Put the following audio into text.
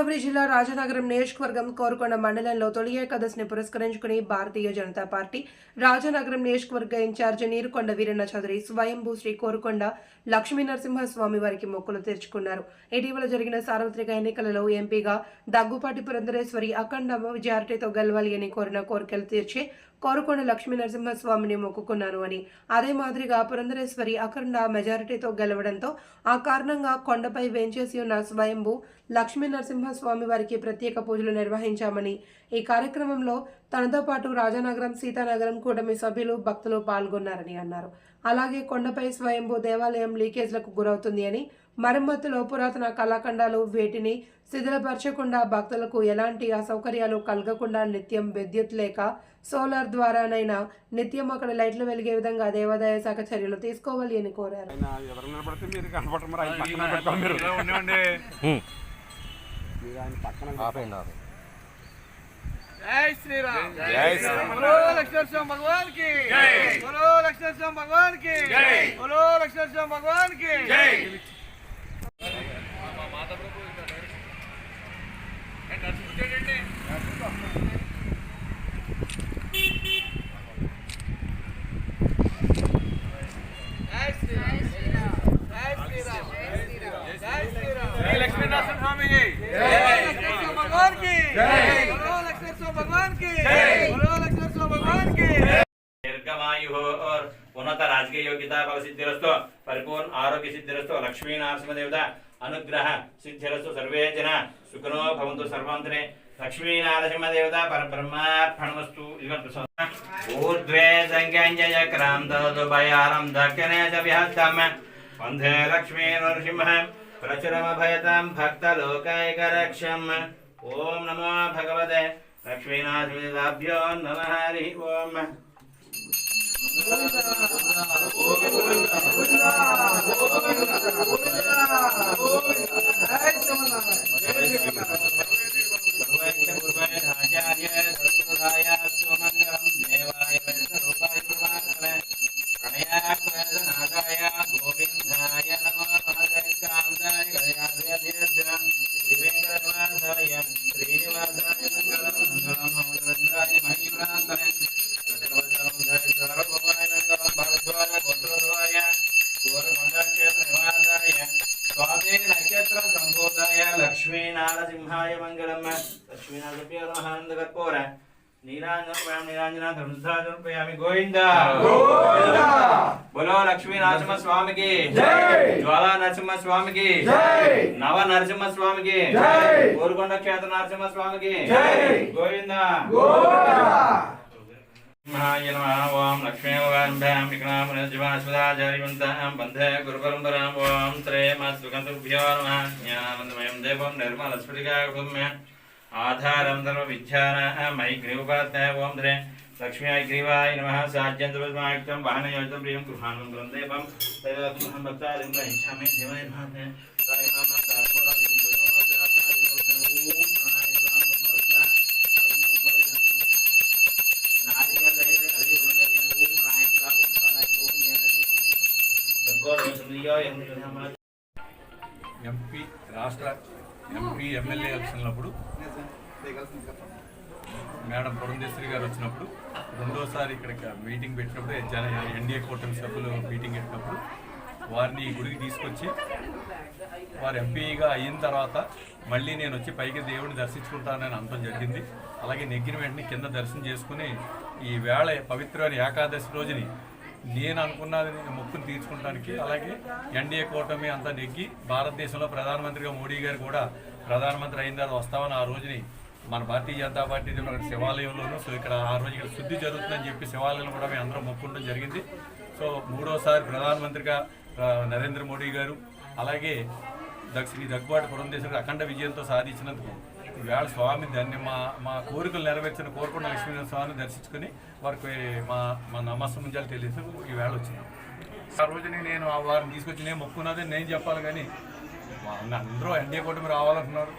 తూర్పుగోదావరి జిల్లా రాజనగరం నియోజకవర్గం కోరుకొండ మండలంలో తొలి ఏకాదశిని పురస్కరించుకుని భారతీయ జనతా పార్టీ రాజనగరం నియోజకవర్గ ఇన్ఛార్జి నీరుకొండ వీరన్న చౌదరి స్వయంభూ శ్రీ కోరుకొండ లక్ష్మీ నరసింహస్వామి వారికి మొక్కులు తెరుచుకున్నారు. ఇటీవల జరిగిన సార్వత్రిక ఎన్నికలలో ఎంపీగా దగ్గుపాటి పురంధరేశ్వరి అఖండ మెజారిటీతో గెలవాలి అని కోరిన కోరికలు తీర్చి కోరుకొండ లక్ష్మీ నరసింహస్వామిని మొక్కుకున్నాను అని. అదే మాదిరిగా పురంధరేశ్వరి అఖండ మెజారిటీతో గెలవడంతో ఆ కారణంగా కొండపై వేంచేసి ఉన్న స్వయంభూ లక్ష్మీ నరసింహస్వామి వారికి ప్రత్యేక పూజలు నిర్వహించామని. ఈ కార్యక్రమంలో తనతో పాటు రాజానగరం సీతానగరం కూటమి సభ్యులు భక్తులు పాల్గొన్నారని అన్నారు. అలాగే కొండపై స్వయంభూ దేవాలయం లీకేజ్లకు గురవుతుంది అని మరమ్మతులో పురాతన కళాఖండాలు వేటిని శిథిలపరచకుండా భక్తులకు ఎలాంటి అసౌకర్యాలు కలగకుండా నిత్యం విద్యుత్ లేక సోలార్ ద్వారానైనా నిత్యం అక్కడ లైట్లు వెలిగే విధంగా దేవాదాయ శాఖ చర్యలు తీసుకోవాలి అని కోరారు. పక్కన జై శ్రీరామ్. జై శ్రీరామ్. బలో లక్ష్మణ భగవాన్కి జై. బలో లక్ష్మణ భగవాన్కి జై. బలో లక్ష్మణ భగవాన్కి జై మాతా ప్రభు ఇంకా డైరెక్ట్ నడుచుకుంటే हो और उन्नत राजकीय योग्यता भव सिद्धिस्तु परिपूर्ण आरोग्य सिद्धिस्तु लक्ष्मी नरसिंह देवता, अनुग्रह सिद्धिस्तु सर्वे जन, सुखनो भवंतु सर्वान्तरे। लक्ष्मी नरसिंह देवता, परब्रह्मार्पणमस्तु। ऊर्ध्वे संज्ञाञ्जय क्रान्तदुभयारं दक्षिणे च विहत्तं वंदे लक्ष्मी नरसिंह, प्रचुरमभयतां भक्तलोकैकरक्षम्। ओम नमो भगवते। लक्ष्मीनाथ लक्ष्मीनाथभ्यो नमः, हरि ओम। Ура! Ура! Ура! నారసింహాయ మంగళం లక్ష్మీనాథప్య మహానంద కర్పూర నీరాంజనం నీరాంజన ధనుధాజనపయామి గోవింద బోలో లక్ష్మీ నరసింహ స్వామికి జ్వాలా నరసింహ స్వామికి నవ నరసింహ స్వామికి కోరుకొండ క్షేత్ర నరసింహ స్వామికి గోవింద ब्रह्मणाय नमः ॐ लक्ष्मीवगान्भ्यां विघ्नापुनर्जिवाश्वदाचार्यवन्तां वंदे गुरुपरम्परां ॐ त्रयमात्सुगन्तुभ्यो नमः। ज्ञानवन्दमयं देवं ग्रीवाय नमः। साज्यन्तरुद्मायुक्तं वाहनयोजितं प्रियं ఎంపీ రాష్ట్ర ఎంపీ ఎమ్మెల్యే ఎలక్షన్లప్పుడు మేడం పురంధేశ్వరి గారు వచ్చినప్పుడు రెండోసారి ఇక్కడ మీటింగ్ పెట్టినప్పుడు జన ఎన్డీఏ కూటమి సభ్యులు మీటింగ్ పెట్టినప్పుడు వారిని ఈ గుడికి తీసుకొచ్చి వారు ఎంపీగా అయిన తర్వాత మళ్ళీ నేను వచ్చి పైకి దేవుడిని దర్శించుకుంటానని అనడం జరిగింది. అలాగే నెగ్గిన వెంటనే కింద దర్శనం చేసుకుని ఈ వేళ పవిత్రమైన ఏకాదశి రోజుని నేను అనుకున్నది మొక్కును తీర్చుకోవడానికి అలాగే ఎన్డీఏ కూటమి అంతా నెగ్గి భారతదేశంలో ప్రధానమంత్రిగా మోడీ గారు కూడా ప్రధానమంత్రి అయిన తర్వాత వస్తామని ఆ రోజుని మన భారతీయ జనతా పార్టీ శివాలయంలోనూ సో ఇక్కడ ఆ రోజు ఇక్కడ శుద్ధి జరుగుతుందని చెప్పి శివాలయంలో కూడా మేము అందరం మొక్కుండడం జరిగింది. సో మూడోసారి ప్రధానమంత్రిగా నరేంద్ర మోడీ గారు అలాగే దక్షిణ దగ్గుబాటు పురంధేశ్వరుడు అఖండ విజయంతో సాధించినందుకు ఈవేళ స్వామి దాన్ని మా మా కోరికలు నెరవేర్చిన కోరుకున్న లక్ష్మీ స్వామిని దర్శించుకుని వారికి మా మా నమస్సముంజాలు తెలియదు ఈవేళ వచ్చినాం. ఆ రోజుని నేను ఆ వారిని తీసుకొచ్చి నేను మొక్కున్నది నేను చెప్పాలి కానీ మా అందరూ ఎన్డీఏ కూటమి రావాలంటున్నారు.